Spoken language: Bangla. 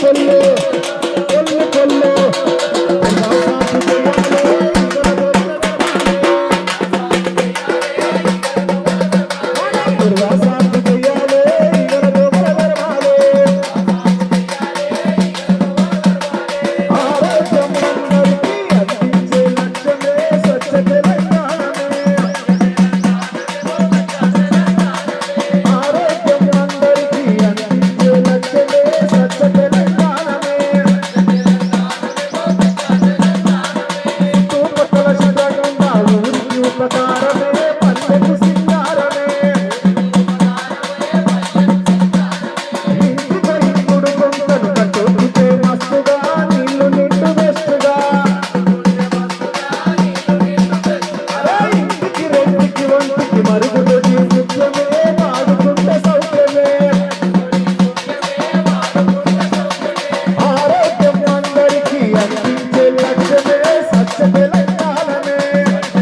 করলে করলে করলে। மருது